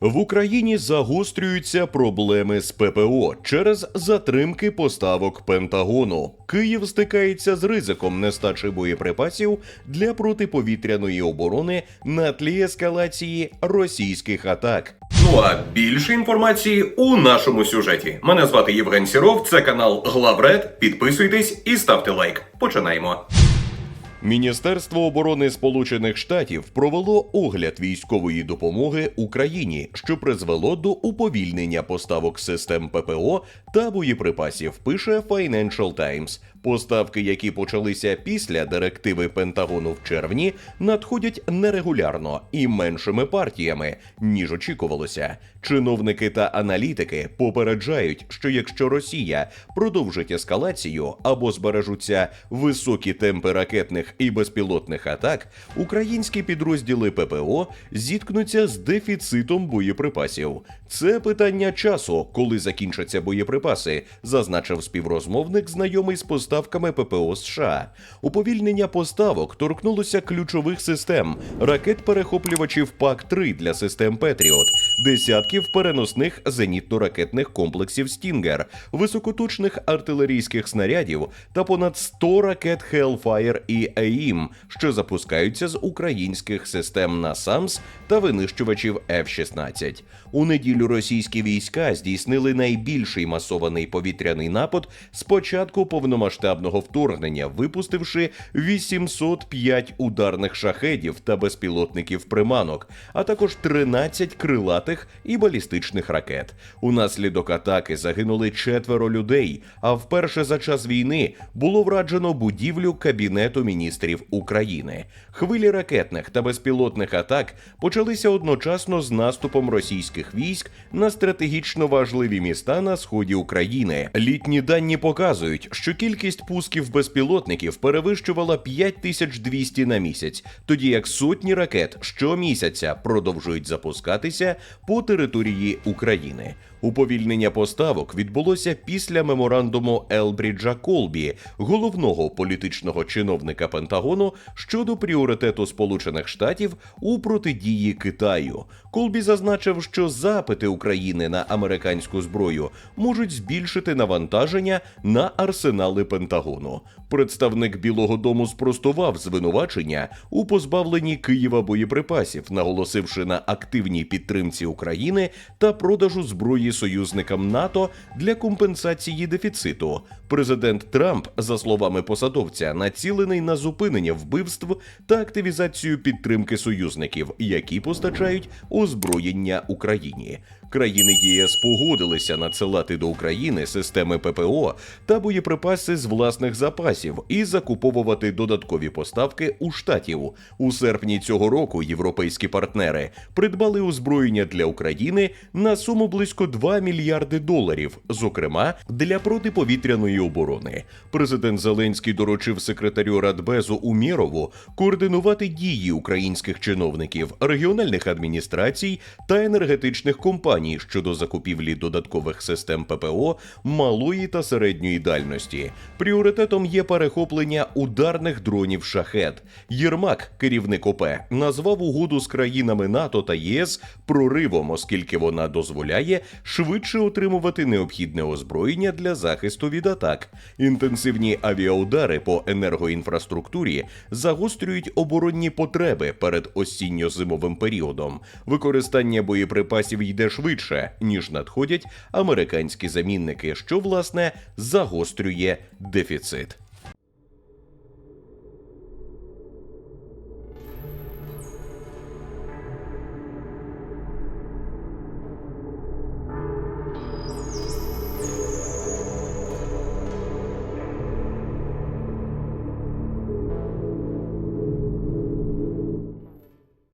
В Україні загострюються проблеми з ППО через затримки поставок Пентагону. Київ стикається з ризиком нестачі боєприпасів для протиповітряної оборони на тлі ескалації російських атак. Ну а більше інформації у нашому сюжеті. Мене звати Євген Сіров, це канал Главред. Підписуйтесь і ставте лайк. Починаємо. Міністерство оборони Сполучених Штатів провело огляд військової допомоги Україні, що призвело до уповільнення поставок систем ППО та боєприпасів. Пише Financial Times. Поставки, які почалися після директиви Пентагону в червні, надходять нерегулярно і меншими партіями, ніж очікувалося. Чиновники та аналітики попереджають, що якщо Росія продовжить ескалацію або збережуться високі темпи ракетних і безпілотних атак, українські підрозділи ППО зіткнуться з дефіцитом боєприпасів. Це питання часу, коли закінчаться боєприпаси, зазначив співрозмовник, знайомий з поставками ППО США. Уповільнення поставок торкнулося ключових систем ракет-перехоплювачів ПАК-3 для систем Петріот, десятків переносних зенітно-ракетних комплексів Стінгер, високоточних артилерійських снарядів та понад 100 ракет Hellfire і АІМ, що запускаються з українських систем НАСАМС та винищувачів F-16. У неділю російські війська здійснили найбільший масований повітряний напад з початку повномасштабного вторгнення, випустивши 805 ударних шахедів та безпілотників приманок, а також 13 крилатих і балістичних ракет. Унаслідок атаки загинули четверо людей. А вперше за час війни було враджено будівлю Кабінету міністрів України. Хвилі ракетних та безпілотних атак почалися одночасно з наступом російських військ на стратегічно важливі міста на сході України. Літні дані показують, що кількість пусків безпілотників перевищувала 5200 на місяць, тоді як сотні ракет щомісяця продовжують запускатися по території України. Уповільнення поставок відбулося після меморандуму Елбріджа Колбі, головного політичного чиновника Пентагону щодо пріоритету Сполучених Штатів у протидії Китаю. Колбі зазначив, що запити України на американську зброю можуть збільшити навантаження на арсенали Пентагону. Представник Білого Дому спростував звинувачення у позбавленні Києва боєприпасів, наголосивши на активній підтримці України та продажу зброї союзникам НАТО для компенсації дефіциту. Президент Трамп, за словами посадовця, націлений на зупинення вбивств та активізацію підтримки союзників, які постачають озброєння Україні. Країни ЄС погодилися надсилати до України системи ППО та боєприпаси з власних запасів і закуповувати додаткові поставки у штатів. У серпні цього року європейські партнери придбали озброєння для України на суму близько 2 мільярди доларів, зокрема для протиповітряної оборони. Президент Зеленський доручив секретарю Радбезу Умєрову координувати дії українських чиновників, регіональних адміністрацій та енергетичних компаній щодо закупівлі додаткових систем ППО малої та середньої дальності. Пріоритетом є перехоплення ударних дронів шахет. Єрмак, керівник ОП, назвав угоду з країнами НАТО та ЄС проривом, оскільки вона дозволяє швидше отримувати необхідне озброєння для захисту від атак. Інтенсивні авіаудари по енергоінфраструктурі загострюють оборонні потреби перед осінньо-зимовим періодом. Використання боєприпасів йде швидше, ніж надходять американські замінники, що власне загострює дефіцит.